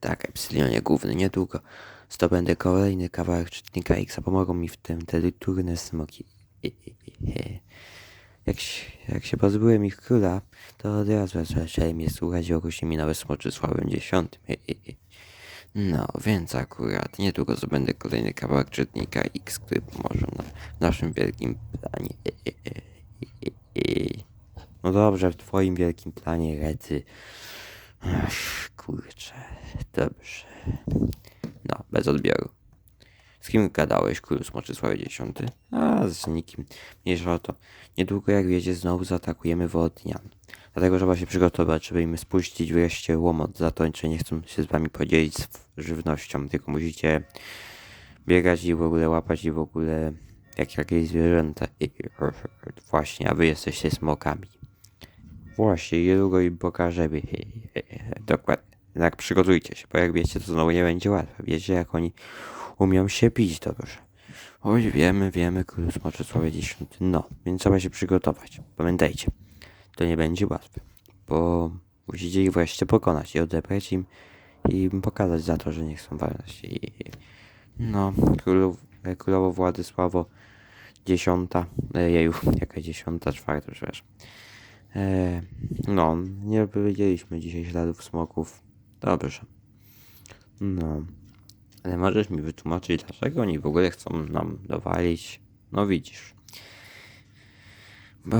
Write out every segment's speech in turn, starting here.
Tak, Epsilionie główny, niedługo zdobędę kolejny kawałek czytnika X, a pomogą mi w tym te liturne smoki. Jak się, jak się pozbyłem ich króla, to od razu zaczęli mnie słuchać i ogłosili mi nowe smoczy sławem dziesiątym. No, więc akurat niedługo zdobędę kolejny kawałek czytnika X, który pomoże nam w naszym wielkim planie. No dobrze, w twoim wielkim planie, Recy. Ach, kurczę, dobrze. No, bez odbioru. Z kim gadałeś, król Smoczysławie X? A, z nikim. Mniejsza o to. Niedługo, jak wiecie, znowu zaatakujemy Wodnian. Dlatego trzeba się przygotować, żeby im spuścić wreszcie łomot za to, że nie chcą się z wami podzielić z żywnością, tylko musicie biegać i w ogóle łapać i w ogóle jak jakieś zwierzęta. I, właśnie, a wy jesteście smokami. Właśnie, niedługo im pokażemy. Dokładnie. Jednak przygotujcie się, bo jak wiecie, to znowu nie będzie łatwe. Wiecie, jak oni umią się pić dobrze. Oj, wiemy, wiemy, król Smoczysławie X. No, więc trzeba się przygotować. Pamiętajcie, to nie będzie łatwe, bo musicie ich wreszcie pokonać i odebrać im i im pokazać za to, że nie chcą walczyć. I, no, królów, królowo Władysławo dziesiąta, e, jeju, jaka dziesiąta, czwarta, przepraszam. E, no, nie powiedzieliśmy dzisiaj śladów smoków. Dobrze. No. Ale możesz mi wytłumaczyć, dlaczego oni w ogóle chcą nam dowalić? No widzisz. Bo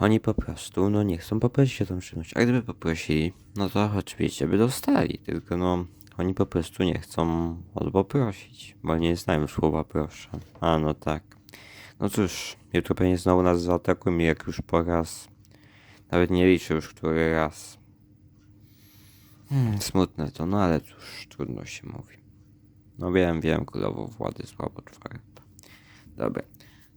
oni po prostu, no nie chcą poprosić o tą czynność. A gdyby poprosili, no to oczywiście by dostali. Tylko no, oni po prostu nie chcą o to poprosić, bo nie znają słowa proszę. A no tak. No cóż, jutro pewnie znowu nas zaatakują, jak już po raz. Nawet nie liczę już który raz. Hmm, smutne to, no ale cóż, trudno się mówi. No wiem, wiem, królowo Władysławo IV. Dobra,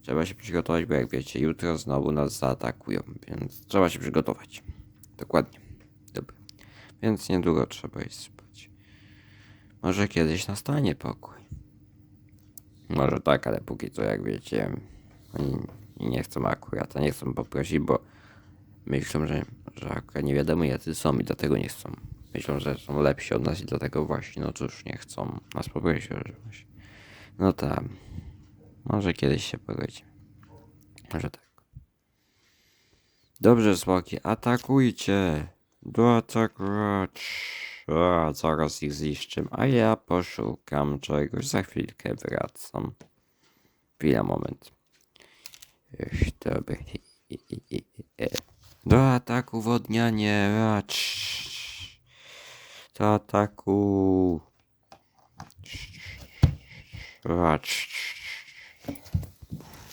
trzeba się przygotować, bo jak wiecie, jutro znowu nas zaatakują, więc trzeba się przygotować. Dokładnie. Dobra. Więc niedługo trzeba iść spać. Może kiedyś nastanie pokój. Może tak, ale póki co, jak wiecie, oni nie chcą akurat, a nie chcą poprosić, bo myślą, że, że nie wiadomo jacy są i dlatego nie chcą. Myślą, że są lepsi od nas i dlatego właśnie, no cóż, nie chcą nas poprosić. No tam, może kiedyś się pogodzi. Może tak. Dobrze, smoki, atakujcie! Do atakować! Zaraz ich zniszczę, a ja poszukam czegoś, za chwilkę wracam. Chwila, moment. Już, dobra. Do ataku wodnianie. Do ataku.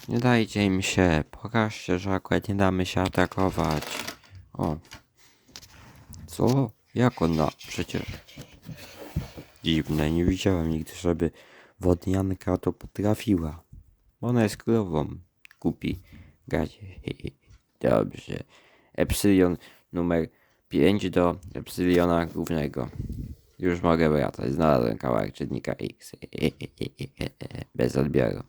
Nie dajcie im się. Pokażcie, że akurat nie damy się atakować. O. Co? Jak ona? Przecież. Dziwne, nie widziałem nigdy, żeby wodnianka to potrafiła. Ona jest krową. Kupi. Gadzie. Dobrze. Epsylion numer 5 do Epsyliona głównego. Już mogę wracać. Znalazłem kawałek czytnika X. Bez odbioru.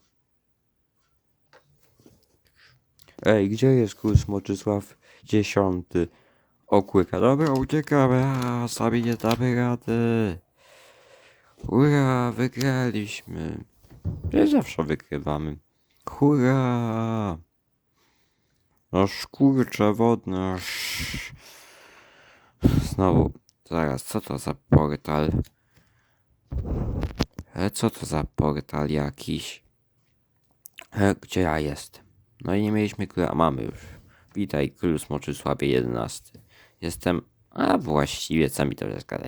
Ej, gdzie jest król Smoczysław dziesiąty? Okłyka. Dobra, uciekamy. A, sami nie damy rady. Hurra, wygraliśmy. Nie zawsze wygrywamy. Hurra! Aż kurcze wodne. aż- Znowu, zaraz, co to za portal? E, co to za portal jakiś? E, gdzie ja jestem? No i nie mieliśmy króla, mamy już. Witaj, król Smoczysławie XI. Jestem, a właściwie, co mi to przeszkadza?